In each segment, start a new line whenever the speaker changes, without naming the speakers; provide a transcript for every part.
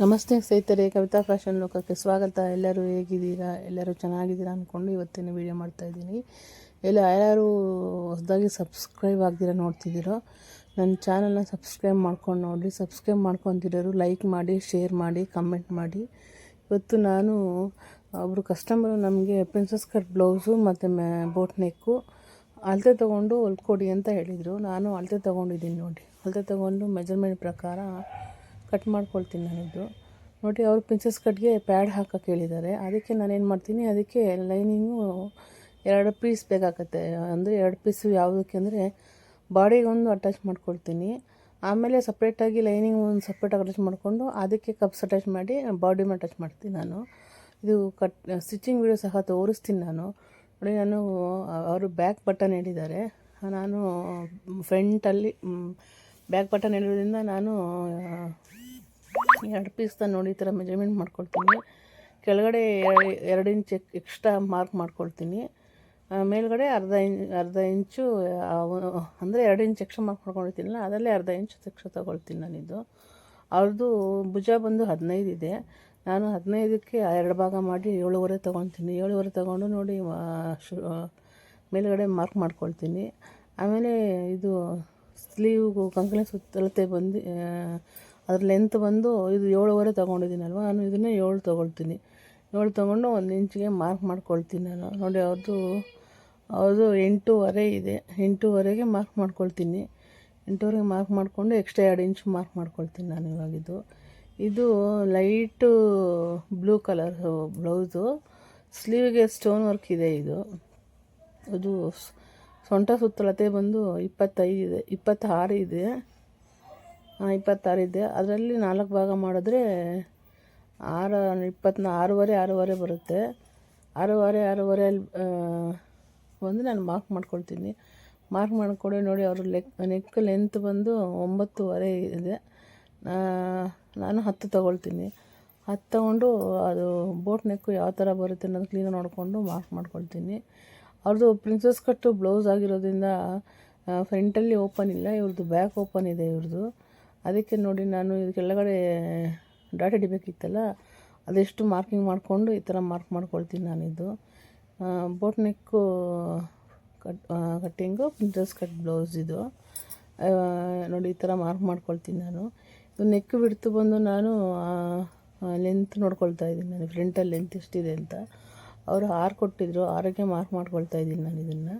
ನಮಸ್ತೆ ಸ್ನೇಹಿತರೆ, ಕವಿತಾ ಫ್ಯಾಷನ್ ಲೋಕಕ್ಕೆ ಸ್ವಾಗತ. ಎಲ್ಲರೂ ಹೇಗಿದ್ದೀರಾ? ಎಲ್ಲರೂ ಚೆನ್ನಾಗಿದ್ದೀರಾ ಅಂದ್ಕೊಂಡು ಇವತ್ತಿನ ವೀಡಿಯೋ ಮಾಡ್ತಾಯಿದ್ದೀನಿ ಎಲ್ಲ ಯಾರ್ಯಾರು ಹೊಸದಾಗಿ ಸಬ್ಸ್ಕ್ರೈಬ್ ಆಗ್ದಿರ ನೋಡ್ತಿದ್ದೀರೋ, ನನ್ನ ಚಾನಲ್ನ ಸಬ್ಸ್ಕ್ರೈಬ್ ಮಾಡ್ಕೊಂಡು ನೋಡಿ ಸಬ್ಸ್ಕ್ರೈಬ್ ಮಾಡ್ಕೊತಿರೋರು ಲೈಕ್ ಮಾಡಿ, ಶೇರ್ ಮಾಡಿ, ಕಮೆಂಟ್ ಮಾಡಿ. ಇವತ್ತು ನಾನು ಒಬ್ಬರು ಕಸ್ಟಮರು ನಮಗೆ ಪ್ರಿನ್ಸಸ್ ಕಟ್ ಬ್ಲೌಸು ಮತ್ತು ಮ್ಯಾ ಬೋಟ್ ನೆಕ್ಕು, ಅಳತೆ ತೊಗೊಂಡು ಹೊಲ್ಕೊಡಿ ಅಂತ ಹೇಳಿದರು. ನಾನು ಅಳತೆ ತೊಗೊಂಡಿದ್ದೀನಿ ನೋಡಿ ಅಳತೆ ತೊಗೊಂಡು ಮೆಜರ್ಮೆಂಟ್ ಪ್ರಕಾರ ಕಟ್ ಮಾಡ್ಕೊಳ್ತೀನಿ ನಾನಿದ್ದು ನೋಡಿ ಅವರು ಪ್ರಿನ್ಸಸ್ ಕಟ್ಗೆ ಪ್ಯಾಡ್ ಹಾಕಕ್ಕೆ ಹೇಳಿದ್ದಾರೆ. ಅದಕ್ಕೆ ನಾನೇನು ಮಾಡ್ತೀನಿ, ಅದಕ್ಕೆ ಲೈನಿಂಗು ಎರಡು ಪೀಸ್ ಬೇಕಾಗತ್ತೆ. ಅಂದರೆ ಎರಡು ಪೀಸು ಯಾವುದಕ್ಕೆ ಅಂದರೆ ಬಾಡಿಗೊಂದು ಅಟ್ಯಾಚ್ ಮಾಡ್ಕೊಳ್ತೀನಿ. ಆಮೇಲೆ ಸಪ್ರೇಟಾಗಿ ಲೈನಿಂಗ್ ಒಂದು ಸಪ್ರೇಟಾಗಿ ಅಟ್ಯಾಚ್ ಮಾಡಿಕೊಂಡು ಅದಕ್ಕೆ ಕಪ್ಸ್ ಅಟ್ಯಾಚ್ ಮಾಡಿ ಬಾಡಿ ಅಟ್ಯಾಚ್ ಮಾಡ್ತೀನಿ ನಾನು. ಇದು ಕಟ್ ಸ್ಟಿಚಿಂಗ್ ವೀಡಿಯೋ ಸಹ ತೋರಿಸ್ತೀನಿ ನಾನು. ನೋಡಿ, ನಾನು, ಅವರು ಬ್ಯಾಕ್ ಬಟನ್ ಹೇಳಿದ್ದಾರೆ. ನಾನು ಫ್ರಂಟಲ್ಲಿ ಬ್ಯಾಕ್ ಬಟನ್ ಹೇಳಿರೋದ್ರಿಂದ ನಾನು ಎರಡು ಪೀಸ್ ಪೀಸ್ನ ನೋಡಿ ಈ ಥರ ಮೆಜರ್ಮೆಂಟ್ ಮಾಡ್ಕೊಳ್ತೀನಿ. ಕೆಳಗಡೆ ಎರಡು ಇಂಚ್ ಎಕ್ಸ್ಟ್ರಾ ಮಾರ್ಕ್ ಮಾಡ್ಕೊಳ್ತೀನಿ. ಮೇಲುಗಡೆ ಅರ್ಧ ಇಂಚ್ ಅರ್ಧ ಇಂಚು ಅಂದರೆ ಎರಡು ಇಂಚ್ ಎಕ್ಸ್ಟ್ರಾ ಮಾರ್ಕ್ ಮಾಡ್ಕೊಂಡಿರ್ತೀನಲ್ಲ, ಅದರಲ್ಲೇ ಅರ್ಧ ಇಂಚು ಎಕ್ಸ್ಟ್ರಾ ತೊಗೊಳ್ತೀನಿ ನಾನಿದು ಅವ್ರದ್ದು ಭುಜ ಬಂದು ಹದಿನೈದು ಇದೆ. ನಾನು ಹದಿನೈದಕ್ಕೆ ಎರಡು ಭಾಗ ಮಾಡಿ ಏಳುವರೆ ತೊಗೊತೀನಿ. ಏಳುವರೆ ತೊಗೊಂಡು ನೋಡಿ ಶು- ಮೇಲುಗಡೆ ಮಾರ್ಕ್ ಮಾಡ್ಕೊಳ್ತೀನಿ. ಆಮೇಲೆ ಇದು ಸ್ಲೀವ್ಗೂ ಕಂಕಣ ಸುತ್ತಲತೆ ಬಂದು ಅದ್ರ ಲೆಂತ್ ಬಂದು ಇದು ಏಳುವರೆ ತೊಗೊಂಡಿದ್ದೀನಲ್ವ? ನಾನು ಇದನ್ನೇ ಏಳು ತೊಗೊಳ್ತೀನಿ. ಏಳು ತೊಗೊಂಡು ಒಂದು ಇಂಚಿಗೆ ಮಾರ್ಕ್ ಮಾಡ್ಕೊಳ್ತೀನಿ ನಾನು. ನೋಡಿ ಅವ್ರದ್ದು ಅವ್ರದ್ದು ಎಂಟೂವರೆ ಇದೆ. ಎಂಟೂವರೆಗೆ ಮಾರ್ಕ್ ಮಾಡ್ಕೊಳ್ತೀನಿ. ಎಂಟೂವರೆಗೆ ಮಾರ್ಕ್ ಮಾಡಿಕೊಂಡು ಎಕ್ಸ್ಟ್ರಾ ಎರಡು ಇಂಚ್ ಮಾರ್ಕ್ ಮಾಡ್ಕೊಳ್ತೀನಿ ನಾನು ಇವಾಗಿದ್ದು ಇದು. ಲೈಟು ಬ್ಲೂ ಕಲರ್ ಬ್ಲೌಸು ಸ್ಲೀವ್ಗೆ ಸ್ಟೋನ್ ವರ್ಕ್ ಇದೆ ಇದು. ಅದು ಸೊಂಟ ಸುತ್ತಲತೆ ಬಂದು ಇಪ್ಪತ್ತೈದು ಇದೆ, ಇಪ್ಪತ್ತಾರು ಇದೆ. ಹಾಂ, ಇಪ್ಪತ್ತಾರು ಇದೆ. ಅದರಲ್ಲಿ ನಾಲ್ಕು ಭಾಗ ಮಾಡಿದ್ರೆ ಆರು ಇಪ್ಪತ್ನಾ ಆರೂವರೆ ಆರೂವರೆ ಬರುತ್ತೆ. ಆರೂವರೆ ಆರೂವರೆ ಅಲ್ಲಿ ಬಂದು ನಾನು ಮಾರ್ಕ್ ಮಾಡ್ಕೊಳ್ತೀನಿ. ಮಾರ್ಕ್ ಮಾಡಿಕೊಡಿ ನೋಡಿ ಅವ್ರ ಲೆಕ್ ನೆಕ್ ಲೆಂತ್ ಬಂದು ಒಂಬತ್ತುವರೆ ಇದೆ. ನಾನು ಹತ್ತು ತಗೊಳ್ತೀನಿ. ಹತ್ತು ತಗೊಂಡು ಅದು ಬೋಟ್ ನೆಕ್ಕು ಯಾವ ಥರ ಬರುತ್ತೆ ಅನ್ನೋದು ಕ್ಲೀನಾಗಿ ನೋಡಿಕೊಂಡು ಮಾರ್ಕ್ ಮಾಡ್ಕೊಳ್ತೀನಿ. ಅವ್ರದ್ದು ಪ್ರಿನ್ಸಸ್ ಕಟ್ಟು ಬ್ಲೌಸ್ ಆಗಿರೋದ್ರಿಂದ ಫ್ರಂಟಲ್ಲಿ ಓಪನ್ ಇಲ್ಲ ಇವ್ರದ್ದು ಬ್ಯಾಕ್ ಓಪನ್ ಇದೆ ಇವ್ರದ್ದು ಅದಕ್ಕೆ ನೋಡಿ ನಾನು ಇದು ಕೆಳಗಡೆ ಡಾಟ್ ಹಿಡಿಬೇಕಿತ್ತಲ್ಲ, ಅದೆಷ್ಟು ಮಾರ್ಕಿಂಗ್ ಮಾಡಿಕೊಂಡು ಈ ಥರ ಮಾರ್ಕ್ ಮಾಡ್ಕೊಳ್ತೀನಿ ನಾನಿದು. Boat neck cut cutting printers cut blouse ಇದು. ನೋಡಿ ಈ ಥರ ಮಾರ್ಕ್ ಮಾಡ್ಕೊಳ್ತೀನಿ ನಾನು. ಇದು ನೆಕ್ ಬಿಡ್ತು ಬಂದು ನಾನು ಲೆಂತ್ ನೋಡ್ಕೊಳ್ತಾ ಇದ್ದೀನಿ ನಾನು ಫ್ರಂಟಲ್ಲಿ ಲೆಂತ್ ಎಷ್ಟಿದೆ ಅಂತ. ಅವರು ಆರು ಕೊಟ್ಟಿದ್ರು, ಆರಕ್ಕೆ ಮಾರ್ಕ್ ಮಾಡ್ಕೊಳ್ತಾ ಇದ್ದೀನಿ ನಾನು ಇದನ್ನು.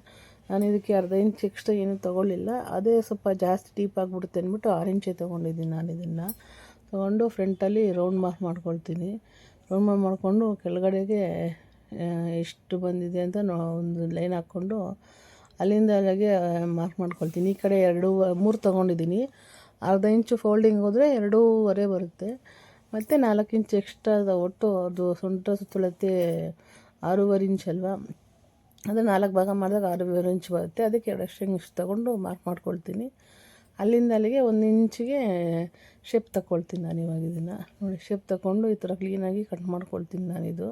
ನಾನು ಇದಕ್ಕೆ ಅರ್ಧ ಇಂಚ್ ಎಕ್ಸ್ಟ್ರಾ ಏನೂ ತೊಗೊಳ್ಳಿಲ್ಲ. ಅದೇ ಸ್ವಲ್ಪ ಜಾಸ್ತಿ ಡೀಪ್ ಆಗಿಬಿಡುತ್ತೆ ಅಂದ್ಬಿಟ್ಟು ಆರು ಇಂಚೇ ತೊಗೊಂಡಿದ್ದೀನಿ ನಾನು ಇದನ್ನು. ತೊಗೊಂಡು ಫ್ರಂಟಲ್ಲಿ ರೌಂಡ್ ಮಾರ್ಕ್ ಮಾಡ್ಕೊಳ್ತೀನಿ. ರೌಂಡ್ ಮಾರ್ಕ್ ಮಾಡಿಕೊಂಡು ಕೆಳಗಡೆಗೆ ಎಷ್ಟು ಬಂದಿದೆ ಅಂತ ಒಂದು ಲೈನ್ ಹಾಕ್ಕೊಂಡು ಅಲ್ಲಿಂದ ಅಲ್ಲಿಗೆ ಮಾರ್ಕ್ ಮಾಡ್ಕೊಳ್ತೀನಿ. ಈ ಕಡೆ ಎರಡು, ಮೂರು ತೊಗೊಂಡಿದ್ದೀನಿ. ಅರ್ಧ ಇಂಚು ಫೋಲ್ಡಿಂಗ್ ಹೋದರೆ ಎರಡೂವರೆ ಬರುತ್ತೆ. ಮತ್ತು ನಾಲ್ಕು ಇಂಚ್ ಎಕ್ಸ್ಟ್ರಾ ಒಟ್ಟು ಅದು ಸೊಂಟ ಸುತ್ತಳತೆ ಆರೂವರೆ ಇಂಚ್ ಅಲ್ವಾ? ಅದು ನಾಲ್ಕು ಭಾಗ ಮಾಡಿದಾಗ ಆರು ಇಂಚ್ ಬರುತ್ತೆ. ಅದಕ್ಕೆ ಎರಡು ಎಕ್ಸ್ಟ್ರಾ ಇಂಚ್ ತೊಗೊಂಡು ಮಾರ್ಕ್ ಮಾಡ್ಕೊಳ್ತೀನಿ. ಅಲ್ಲಿಂದ ಅಲ್ಲಿಗೆ ಒಂದು ಇಂಚಿಗೆ ಶೇಪ್ ತಗೊಳ್ತೀನಿ ನಾನು ಇವಾಗ ಇದನ್ನು. ನೋಡಿ ಶೇಪ್ ತಗೊಂಡು ಈ ಥರ ಕ್ಲೀನಾಗಿ ಕಟ್ ಮಾಡ್ಕೊಳ್ತೀನಿ ನಾನಿದು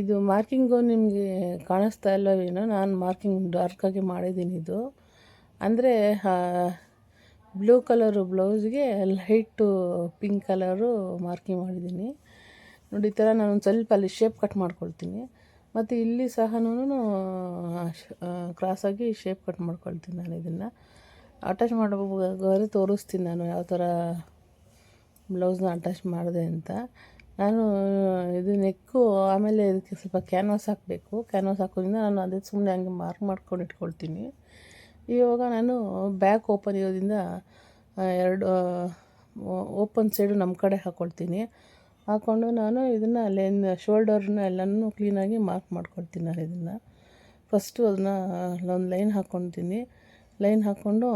ಇದು. ಮಾರ್ಕಿಂಗು ನಿಮಗೆ ಕಾಣಿಸ್ತಾ ಇಲ್ಲವೇನೋ ನಾನು ಮಾರ್ಕಿಂಗ್ ಡಾರ್ಕಾಗಿ ಮಾಡಿದ್ದೀನಿ ಇದು. ಅಂದರೆ ಬ್ಲೂ ಕಲರು ಬ್ಲೌಸ್ಗೆ ಲೈಟು ಪಿಂಕ್ ಕಲರು ಮಾರ್ಕಿಂಗ್ ಮಾಡಿದ್ದೀನಿ. ನೋಡಿ, ಈ ಥರ ನಾನು ಸ್ವಲ್ಪ ಅಲ್ಲಿ ಶೇಪ್ ಕಟ್ ಮಾಡ್ಕೊಳ್ತೀನಿ. ಮತ್ತು ಇಲ್ಲಿ ಸಹ ಕ್ರಾಸಾಗಿ ಶೇಪ್ ಕಟ್ ಮಾಡ್ಕೊಳ್ತೀನಿ ನಾನು ಇದನ್ನು. ಅಟ್ಯಾಚ್ ಮಾಡಬೇಕಾದ್ರೆ ತೋರಿಸ್ತೀನಿ ನಾನು ಯಾವ ಥರ ಬ್ಲೌಸ್ನ ಅಟ್ಯಾಚ್ ಮಾಡಿದೆ ಅಂತ. ನಾನು, ಇದು ನೆಕ್ಕು ಆಮೇಲೆ ಇದಕ್ಕೆ ಸ್ವಲ್ಪ ಕ್ಯಾನ್ವಾಸ್ ಹಾಕಬೇಕು. ಕ್ಯಾನ್ವಾಸ್ ಹಾಕೋದ್ರಿಂದ ನಾನು ಅದೇ ಸುಮ್ಮನೆ ಹಂಗೆ ಮಾರ್ಕ್ ಮಾಡ್ಕೊಂಡು ಇಟ್ಕೊಳ್ತೀನಿ. ಇವಾಗ ನಾನು ಬ್ಯಾಕ್ ಓಪನ್ ಇರೋದ್ರಿಂದ ಎರಡು ಓಪನ್ ಸೈಡು ನಮ್ಮ ಕಡೆ ಹಾಕ್ಕೊಳ್ತೀನಿ ಹಾಕ್ಕೊಂಡು ನಾನು ಇದನ್ನು ಲೆನ್ ಶೋಲ್ಡರ್ನ ಎಲ್ಲನೂ ಕ್ಲೀನಾಗಿ ಮಾರ್ಕ್ ಮಾಡ್ಕೊಳ್ತೀನಿ ನಾನು ಇದನ್ನು. ಫಸ್ಟು ಅದನ್ನು ಒಂದು ಲೈನ್ ಹಾಕ್ಕೊಳ್ತೀನಿ ಲೈನ್ ಹಾಕ್ಕೊಂಡು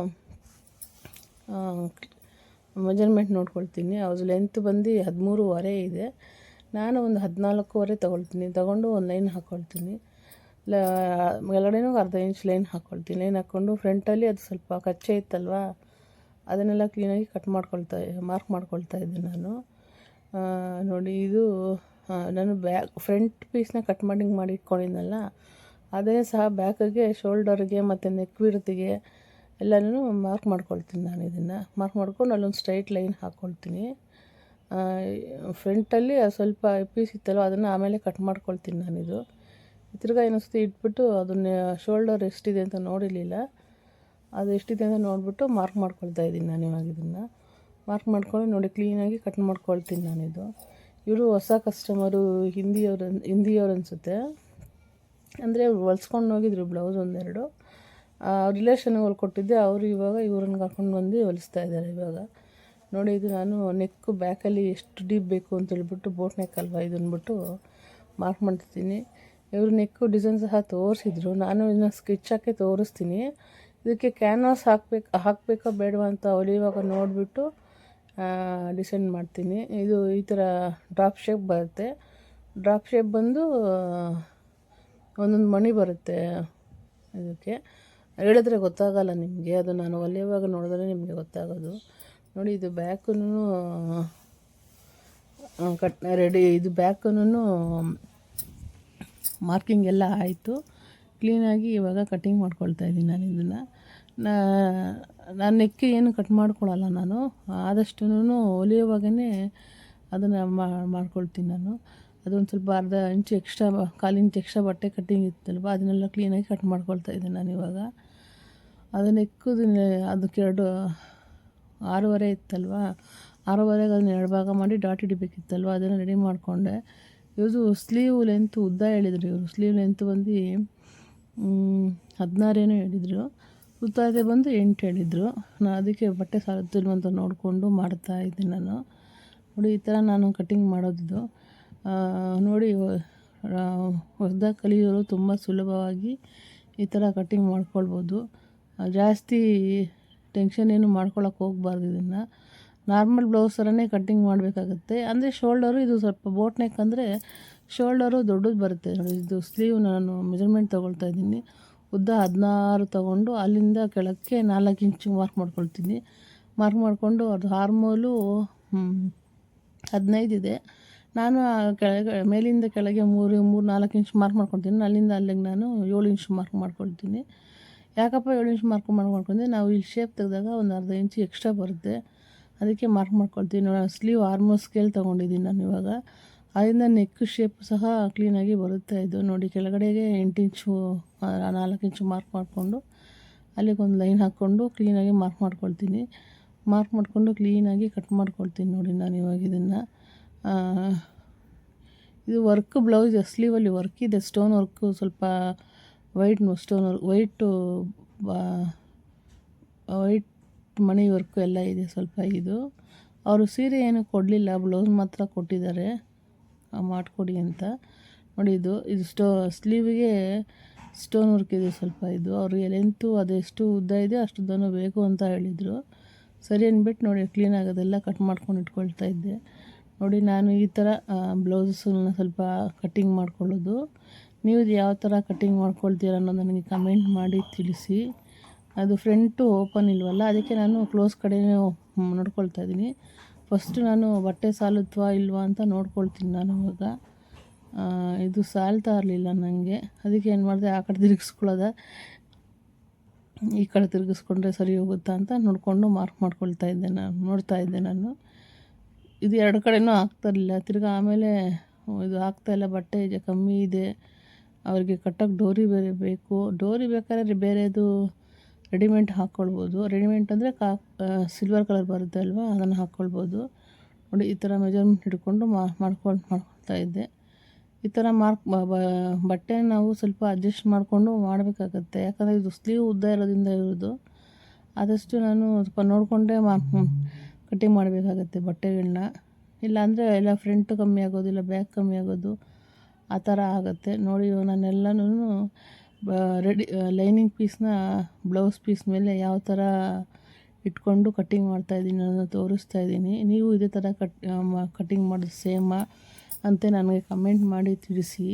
ಮೆಜರ್ಮೆಂಟ್ ನೋಡ್ಕೊಳ್ತೀನಿ. ಅದು ಲೆಂತ್ ಬಂದು ಹದಿಮೂರುವರೆ ಇದೆ. ನಾನು ಒಂದು ಹದಿನಾಲ್ಕೂವರೆ ತೊಗೊಳ್ತೀನಿ. ತೊಗೊಂಡು ಒಂದು ಲೈನ್ ಹಾಕ್ಕೊಳ್ತೀನಿ ಲ, ಕೆಳಗಡೆನೂ ಅರ್ಧ ಇಂಚ್ ಲೈನ್ ಹಾಕ್ಕೊಳ್ತೀನಿ ಲೈನ್ ಹಾಕ್ಕೊಂಡು ಫ್ರಂಟಲ್ಲಿ ಅದು ಸ್ವಲ್ಪ ಕಚ್ಚೆ ಇತ್ತಲ್ವ? ಅದನ್ನೆಲ್ಲ ಕ್ಲೀನಾಗಿ ಕಟ್ ಮಾಡ್ಕೊಳ್ತಾ ಮಾರ್ಕ್ ಮಾಡ್ಕೊಳ್ತಾ ಇದ್ದೀನಿ ನಾನು. ನೋಡಿ, ಇದು ನಾನು ಬ್ಯಾಕ್ ಫ್ರಂಟ್ ಪೀಸ್ನ ಕಟ್ ಮಾಡಿ ಮಾಡಿ ಇಟ್ಕೊಂಡಿದ್ನಲ್ಲ ಅದೇ ಸಹ ಬ್ಯಾಕಿಗೆ ಶೋಲ್ಡರ್ಗೆ ಮತ್ತು ನೆಕ್ ವಿಡ್ತಿಗೆ ಎಲ್ಲನೂ ಮಾರ್ಕ್ ಮಾಡ್ಕೊಳ್ತೀನಿ ನಾನು ಇದನ್ನು. ಮಾರ್ಕ್ ಮಾಡ್ಕೊಂಡು ಅಲ್ಲೊಂದು ಸ್ಟ್ರೈಟ್ ಲೈನ್ ಹಾಕ್ಕೊಳ್ತೀನಿ ಫ್ರಂಟಲ್ಲಿ ಸ್ವಲ್ಪ ಪೀಸ್ ಇತ್ತಲ್ಲ, ಅದನ್ನು ಆಮೇಲೆ ಕಟ್ ಮಾಡ್ಕೊಳ್ತೀನಿ ನಾನಿದು ತಿರ್ಗಾ ಇನ್ನೊಂದ್ಸತಿ ಇಟ್ಬಿಟ್ಟು ಅದನ್ನ ಶೋಲ್ಡರ್ ಎಷ್ಟಿದೆ ಅಂತ ನೋಡಿರಲಿಲ್ಲ. ಅದು ಎಷ್ಟಿದೆ ಅಂತ ನೋಡಿಬಿಟ್ಟು ಮಾರ್ಕ್ ಮಾಡ್ಕೊಳ್ತಾ ಇದ್ದೀನಿ ನಾನು ಇವಾಗ ಇದನ್ನು. ಮಾರ್ಕ್ ಮಾಡ್ಕೊಂಡು ನೋಡಿ ಕ್ಲೀನಾಗಿ ಕಟ್ ಮಾಡ್ಕೊಳ್ತೀನಿ ನಾನಿದು. ಇವರು ಹೊಸ ಕಸ್ಟಮರು ಹಿಂದಿಯವ್ರು ಹಿಂದಿಯವ್ರು ಅನಿಸುತ್ತೆ. ಅಂದರೆ ಹೊಲ್ಸ್ಕೊಂಡು ಹೋಗಿದ್ರು ಬ್ಲೌಸ್ ಒಂದೆರಡು. ರಿಲೇಷನ್ಗೆ ಹೊಲ್ಕೊಟ್ಟಿದ್ದೆ ಅವರು ಇವಾಗ ಇವ್ರನ್ನ ಕರ್ಕೊಂಡು ಬಂದು ಹೊಲಿಸ್ತಾ ಇದ್ದಾರೆ ಇವಾಗ. ನೋಡಿ, ಇದು ನಾನು ನೆಕ್ಕು ಬ್ಯಾಕಲ್ಲಿ ಎಷ್ಟು ಡೀಪ್ ಬೇಕು ಅಂತ ಹೇಳ್ಬಿಟ್ಟು ಬೋಟ್ ನೆಕ್ ಅಲ್ವಾ ಇದನ್ಬಿಟ್ಟು ಮಾರ್ಕ್ ಮಾಡ್ತೀನಿ ಇವರು ನೆಕ್ಕು ಡಿಸೈನ್ ಸಹ ತೋರಿಸಿದ್ರು. ನಾನು ಇದನ್ನ ಸ್ಕೆಚ್ ಹಾಕಿ ತೋರಿಸ್ತೀನಿ. ಇದಕ್ಕೆ ಕ್ಯಾನ್ವಾಸ್ ಹಾಕ್ಬೇಕು, ಹಾಕಬೇಕಾ ಬೇಡವಾ ಅಂತ ಹೊಲಿಯುವಾಗ ನೋಡಿಬಿಟ್ಟು ಡಿಸೈನ್ ಮಾಡ್ತೀನಿ. ಇದು ಈ ಥರ ಡ್ರಾಪ್ ಶೇಪ್ ಬರುತ್ತೆ. ಡ್ರಾಪ್ ಶೇಪ್ ಬಂದು ಒಂದೊಂದು ಮಣಿ ಬರುತ್ತೆ ಇದಕ್ಕೆ. ಹೇಳಿದ್ರೆ ಗೊತ್ತಾಗಲ್ಲ ನಿಮಗೆ. ಅದು ನಾನು ಹೊಲಿಯುವಾಗ ನೋಡಿದ್ರೆ ನಿಮಗೆ ಗೊತ್ತಾಗೋದು. ನೋಡಿ, ಇದು ಬ್ಯಾಕೂ ಕಟ್ ರೆಡಿ ಇದು ಬ್ಯಾಕೂ ಮಾರ್ಕಿಂಗ್ ಎಲ್ಲ ಆಯಿತು. ಕ್ಲೀನಾಗಿ ಇವಾಗ ಕಟ್ಟಿಂಗ್ ಮಾಡ್ಕೊಳ್ತಾ ಇದ್ದೀನಿ ನಾನು ಇದನ್ನು. ನಾನು ನೆಕ್ಕೆ ಏನು ಕಟ್ ಮಾಡ್ಕೊಳ್ಳಲ್ಲ ನಾನು. ಆದಷ್ಟು ಹೊಲಿಯುವಾಗೇ ಅದನ್ನು ಮಾಡ್ಕೊಳ್ತೀನಿ ನಾನು. ಅದೊಂದು ಸ್ವಲ್ಪ ಅರ್ಧ ಇಂಚು ಎಕ್ಸ್ಟ್ರಾ ಕಾಲಿಂಚು ಎಕ್ಸ್ಟ್ರಾ ಬಟ್ಟೆ ಕಟ್ಟಿಂಗ್ ಇತ್ತಲ್ವ, ಅದನ್ನೆಲ್ಲ ಕ್ಲೀನಾಗಿ ಕಟ್ ಮಾಡ್ಕೊಳ್ತಾ ಇದ್ದೀನಿ ನಾನು ಇವಾಗ. ಅದನ್ನು ಎಕ್ಕುದು ಅದಕ್ಕೆ ಎರಡು, ಆರೂವರೆ ಇತ್ತಲ್ವ. ಆರೂವರೆಗೆ ಅದನ್ನ ಎರಡು ಭಾಗ ಮಾಡಿ ಡಾಟ್ ಹಿಡಿಬೇಕಿತ್ತಲ್ವ, ಅದನ್ನು ರೆಡಿ ಮಾಡಿಕೊಂಡೆ. ಇವರು ಸ್ಲೀವ್ ಲೆಂತ್ ಉದ್ದ ಹೇಳಿದ್ರು ಇವರು. ಸ್ಲೀವ್ ಲೆಂತ್ ಬಂದು ಹದಿನಾರೇನೋ ಹೇಳಿದರು. ಉದ್ದಾದೆ ಬಂದು ಎಂಟು ಹೇಳಿದರು. ನಾನು ಅದಕ್ಕೆ ಬಟ್ಟೆ ಸಾಲುತ್ತಿಲ್ವ ನೋಡಿಕೊಂಡು ಮಾಡ್ತಾ ಇದ್ದೀನಿ ನಾನು. ನೋಡಿ, ಈ ಥರ ನಾನು ಕಟ್ಟಿಂಗ್ ಮಾಡೋದಿದ್ದು ನೋಡಿ ಹೊಸದಾಗಿ ಕಲಿಯೋರು ತುಂಬ ಸುಲಭವಾಗಿ ಈ ಥರ ಕಟ್ಟಿಂಗ್ ಮಾಡ್ಕೊಳ್ಬೋದು. ಜಾಸ್ತಿ ಟೆನ್ಷನ್ ಏನು ಮಾಡ್ಕೊಳಕ್ಕೆ ಹೋಗ್ಬಾರ್ದು ಇದನ್ನು. ನಾರ್ಮಲ್ ಬ್ಲೌಸ್ ಥರನೇ ಕಟ್ಟಿಂಗ್ ಮಾಡಬೇಕಾಗತ್ತೆ. ಅಂದರೆ ಶೋಲ್ಡರು ಇದು ಸ್ವಲ್ಪ ಬೋಟ್ ನೆಕ್ ಅಂದರೆ ಶೋಲ್ಡರು ದೊಡ್ಡದು ಬರುತ್ತೆ. ನೋಡಿ, ಇದು ಸ್ಲೀವ್ ನಾನು ಮೆಜರ್ಮೆಂಟ್ ತೊಗೊಳ್ತಾ ಇದ್ದೀನಿ. ಉದ್ದ ಹದಿನಾರು ತೊಗೊಂಡು ಅಲ್ಲಿಂದ ಕೆಳಕ್ಕೆ ನಾಲ್ಕು ಇಂಚು ಮಾರ್ಕ್ ಮಾಡ್ಕೊಳ್ತೀನಿ. ಮಾರ್ಕ್ ಮಾಡಿಕೊಂಡು ಅದು ಹಾರ್ಮೋಲು ಹದಿನೈದು ಇದೆ. ನಾನು ಕೆಳಗೆ, ಮೇಲಿಂದ ಕೆಳಗೆ ಮೂರು ಮೂರು, ನಾಲ್ಕು ಇಂಚ್ ಮಾರ್ಕ್ ಮಾಡ್ಕೊಳ್ತೀನಿ. ಅಲ್ಲಿಂದ ಅಲ್ಲಿಗೆ ನಾನು ಏಳು ಇಂಚ್ ಮಾರ್ಕ್ ಮಾಡ್ಕೊಳ್ತೀನಿ. ಯಾಕಪ್ಪ ಏಳು ಇಂಚ್ ಮಾರ್ಕ್ ಮಾಡ್ಕೊಂಡ್ರೆ ನಾವು ಇಲ್ಲಿ ಶೇಪ್ ತೆಗೆದಾಗ ಒಂದು ಅರ್ಧ ಇಂಚು ಎಕ್ಸ್ಟ್ರಾ ಬರುತ್ತೆ. ಅದಕ್ಕೆ ಮಾರ್ಕ್ ಮಾಡ್ಕೊಳ್ತೀನಿ. ಸ್ಲೀವ್ ಆರ್ಮೋ ಸ್ಕೇಲ್ ತೊಗೊಂಡಿದ್ದೀನಿ ನಾನು ಇವಾಗ. ಅದರಿಂದ ನೆಕ್ ಶೇಪ್ ಸಹ ಕ್ಲೀನಾಗಿ ಬರುತ್ತೆ ಇದು ನೋಡಿ, ಕೆಳಗಡೆಗೆ ಎಂಟು ಇಂಚು ನಾಲ್ಕು ಇಂಚು ಮಾರ್ಕ್ ಮಾಡಿಕೊಂಡು ಅಲ್ಲಿಗೊಂದು ಲೈನ್ ಹಾಕ್ಕೊಂಡು ಕ್ಲೀನಾಗಿ ಮಾರ್ಕ್ ಮಾಡ್ಕೊಳ್ತೀನಿ. ಮಾರ್ಕ್ ಮಾಡಿಕೊಂಡು ಕ್ಲೀನಾಗಿ ಕಟ್ ಮಾಡ್ಕೊಳ್ತೀನಿ ನೋಡಿ ನಾನು ಇವಾಗ ಇದನ್ನು. ಇದು ವರ್ಕ್ ಬ್ಲೌಸ್ ಸ್ಲೀವಲ್ಲಿ ವರ್ಕ್ ಇದೆ. ಸ್ಟೋನ್ ವರ್ಕು ಸ್ವಲ್ಪ white stone work white white ಮಣಿ ವರ್ಕು ಎಲ್ಲ ಇದೆ ಸ್ವಲ್ಪ ಇದು. ಅವರು ಸೀರೆ ಏನು ಕೊಡಲಿಲ್ಲ ಬ್ಲೌಸ್ ಮಾತ್ರ ಕೊಟ್ಟಿದ್ದಾರೆ. ಮಾಡಿಕೊಡಿ ಅಂತ. ನೋಡಿ ಇದು ಇದು ಸ್ಟೋ, ಸ್ಲೀವಿಗೆ ಸ್ಟೋನ್ ವರ್ಕ್ ಇದೆ ಸ್ವಲ್ಪ ಇದು. ಅವ್ರಿಗೆ ಎಲೆಂತು ಅದೆಷ್ಟು ಉದ್ದ ಇದೆ ಅಷ್ಟು ಉದ್ದನೂ ಬೇಕು ಅಂತ ಹೇಳಿದರು. ಸರಿ ಅಂದ್ಬಿಟ್ಟು ನೋಡಿ ಕ್ಲೀನ್ ಆಗೋದೆಲ್ಲ ಕಟ್ ಮಾಡ್ಕೊಂಡು ಇಟ್ಕೊಳ್ತಾ ಇದ್ದೆ. ನೋಡಿ, ನಾನು ಈ ಥರ ಬ್ಲೌಸನ್ನ ಸ್ವಲ್ಪ ಕಟ್ಟಿಂಗ್ ಮಾಡ್ಕೊಳ್ಳೋದು. ನೀವು ಯಾವ ಥರ ಕಟ್ಟಿಂಗ್ ಮಾಡ್ಕೊಳ್ತೀರ ಅನ್ನೋದು ನನಗೆ ಕಮೆಂಟ್ ಮಾಡಿ ತಿಳಿಸಿ. ಅದು ಫ್ರಂಟು ಓಪನ್ ಇಲ್ವಲ್ಲ, ಅದಕ್ಕೆ ನಾನು ಕ್ಲೋಸ್ ಕಡೆಯೇ ನೋಡ್ಕೊಳ್ತಾ ಇದ್ದೀನಿ. ಫಸ್ಟು ನಾನು ಬಟ್ಟೆ ಸಾಲುತ್ವಾ ಇಲ್ವಾ ಅಂತ ನೋಡ್ಕೊಳ್ತೀನಿ ನಾನು ಇವಾಗ. ಇದು ಸಾಲ್ತಾ ಇರಲಿಲ್ಲ ನನಗೆ ಅದಕ್ಕೆ ಏನು ಮಾಡಿದೆ, ಆ ಕಡೆ ತಿರುಗಿಸ್ಕೊಳ್ಳೋದ. ಈ ಕಡೆ ತಿರುಗಿಸ್ಕೊಂಡ್ರೆ ಸರಿ ಹೋಗುತ್ತಾ ಅಂತ ನೋಡಿಕೊಂಡು ಮಾರ್ಕ್ ಮಾಡ್ಕೊಳ್ತಾ ಇದ್ದೆ ನಾನು, ನೋಡ್ತಾ ಇದ್ದೆ ನಾನು. ಇದು ಎರಡು ಕಡೆಯೂ ಆಗ್ತಾಯಿರಲಿಲ್ಲ ತಿರ್ಗಿ ಆಮೇಲೆ ಇದು ಆಗ್ತಾಯಿಲ್ಲ ಬಟ್ಟೆ ಇದೆ, ಕಮ್ಮಿ ಇದೆ. ಅವರಿಗೆ ಕಟ್ಟೋಕ್ಕೆ ಡೋರಿ ಬೇರೆ ಬೇಕು. ಡೋರಿ ಬೇಕಾದ್ರೆ ಬೇರೆದು ರೆಡಿಮೇಡ್ ಹಾಕ್ಕೊಳ್ಬೋದು. ರೆಡಿಮೇಡ್ ಅಂದರೆ ಕಾ ಸಿಲ್ವರ್ ಕಲರ್ ಬರುತ್ತೆ ಅಲ್ವಾ? ಅದನ್ನು ಹಾಕ್ಕೊಳ್ಬೋದು. ನೋಡಿ, ಈ ಥರ ಮೆಜರ್ಮೆಂಟ್ ಹಿಡ್ಕೊಂಡು ಮಾಡ್ಕೊಂಡು ಮಾಡ್ಕೊಳ್ತಾ ಇದ್ದೆ. ಈ ಥರ ಮಾರ್ಕ್ ಬಟ್ಟೆ ನಾವು ಸ್ವಲ್ಪ ಅಡ್ಜಸ್ಟ್ ಮಾಡಿಕೊಂಡು ಮಾಡಬೇಕಾಗತ್ತೆ. ಯಾಕಂದರೆ ಇದು ಸ್ಲೀವ್ ಉದ್ದ ಇರೋದ್ರಿಂದ ಇರೋದು. ಆದಷ್ಟು ನಾನು ಸ್ವಲ್ಪ ನೋಡಿಕೊಂಡೇ ಮಾರ್ಕ್ ಕಟ್ಟಿಂಗ್ ಮಾಡಬೇಕಾಗತ್ತೆ ಬಟ್ಟೆಗಳನ್ನ ಇಲ್ಲಾಂದರೆ ಎಲ್ಲ ಫ್ರಂಟ್ ಕಮ್ಮಿ ಆಗೋದು, ಇಲ್ಲ ಬ್ಯಾಕ್ ಕಮ್ಮಿ ಆಗೋದು, ಆ ಥರ ಆಗುತ್ತೆ. ನೋಡಿ ನಾನೆಲ್ಲನೂ ರೆಡಿ ಲೈನಿಂಗ್ ಪೀಸ್ನ ಬ್ಲೌಸ್ ಪೀಸ್ ಮೇಲೆ ಯಾವ ಥರ ಇಟ್ಕೊಂಡು ಕಟ್ಟಿಂಗ್ ಮಾಡ್ತಾಯಿದ್ದೀನಿ ಅನ್ನೋದು ತೋರಿಸ್ತಾ ಇದ್ದೀನಿ. ನೀವು ಇದೇ ಥರ ಕಟ್ ಕಟ್ಟಿಂಗ್ ಮಾಡೋದು ಸೇಮಾ ಅಂತ ನನಗೆ ಕಮೆಂಟ್ ಮಾಡಿ ತಿಳಿಸಿ.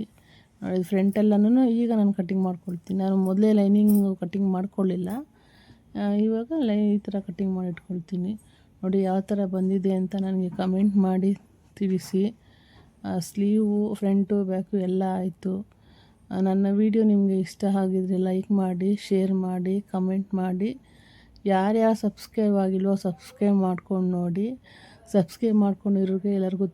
ನೋಡಿ ಫ್ರಂಟೆಲ್ಲನೂ ಈಗ ನಾನು ಕಟ್ಟಿಂಗ್ ಮಾಡ್ಕೊಳ್ತೀನಿ. ನಾನು ಮೊದಲೇ ಲೈನಿಂಗ್ ಕಟ್ಟಿಂಗ್ ಮಾಡ್ಕೊಳ್ಳಿಲ್ಲ ಇವಾಗ ಲೈ, ಈ ಥರ ಕಟ್ಟಿಂಗ್ ಮಾಡಿ ಇಟ್ಕೊಳ್ತೀನಿ. ನೋಡಿ ಯಾವ ಥರ ಬಂದಿದೆ ಅಂತ ನನಗೆ ಕಮೆಂಟ್ ಮಾಡಿ ತಿಳಿಸಿ. ಸ್ಲೀವು ಫ್ರಂಟು ಬ್ಯಾಕು ಎಲ್ಲ ಆಯಿತು. ನನ್ನ ವಿಡಿಯೋ ನಿಮಗೆ ಇಷ್ಟ ಆಗಿದ್ರೆ ಲೈಕ್ ಮಾಡಿ ಶೇರ್ ಮಾಡಿ ಕಮೆಂಟ್ ಮಾಡಿ. ಯಾರ್ಯಾರು ಸಬ್ಸ್ಕ್ರೈಬ್ ಆಗಿಲ್ವೋ ಸಬ್ಸ್ಕ್ರೈಬ್ ಮಾಡ್ಕೊಂಡು ನೋಡಿ. ಸಬ್ಸ್ಕ್ರೈಬ್ ಮಾಡ್ಕೊಂಡಿರೋರಿಗೆ ಎಲ್ಲರಿಗೂ